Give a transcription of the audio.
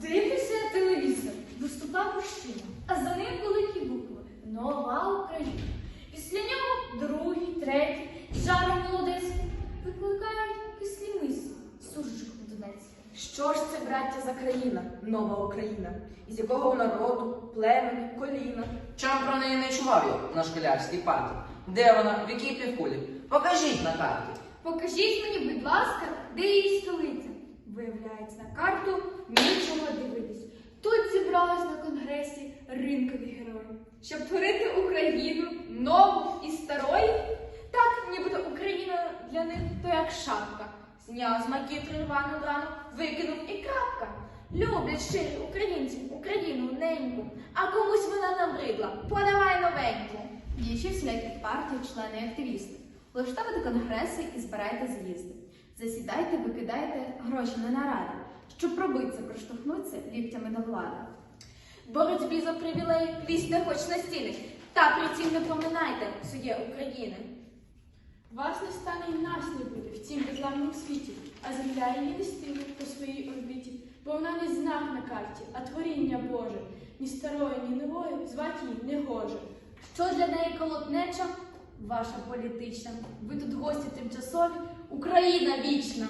Дивлюся телевізор, виступав мужчина, а за ним великі букви Нова Україна. Після нього другий, третій, жаром молодецький викликають кислі мислі, суржик Донецький. Що ж це, браття, за країна, нова Україна? Із якого народу, племені, коліна? Чом про неї не чував я на школярській парті? Де вона, в якій півкулі? Покажіть на карті. Покажіть мені, будь ласка, де її столиця. Виявляється, на карту нічого дивитись. Тут зібрались на конгресі ринкові герої, щоб творити Україну нову і старої. Так, нібито Україна для них то як шапка. Зняв з макітри рвану драну, викинув і крапка. Люблять щирі українці Україну неньку, а комусь вона набридла. Подавай новеньку. Діючі всіляких партій, члени і активісти. Влаштовуйте конгреси і збирайте з'їзди. Засідайте, викидайте гроші на наради, щоб пробитися, проштовхнутися ліктями до влади. боротьбі за привілеї лізьте хоч на стіни, та при цім не поминайте своє України. Вас не стане і нас не буде в цім безламнім світі, а земля її вестиме по своїй орбіті, бо вона не знак на карті, а творіння Боже. Ні старою, ні новою звати її не гоже. Що для неї колотнеча? Ваша політична. Ви тут гості тимчасові, Україна вічна.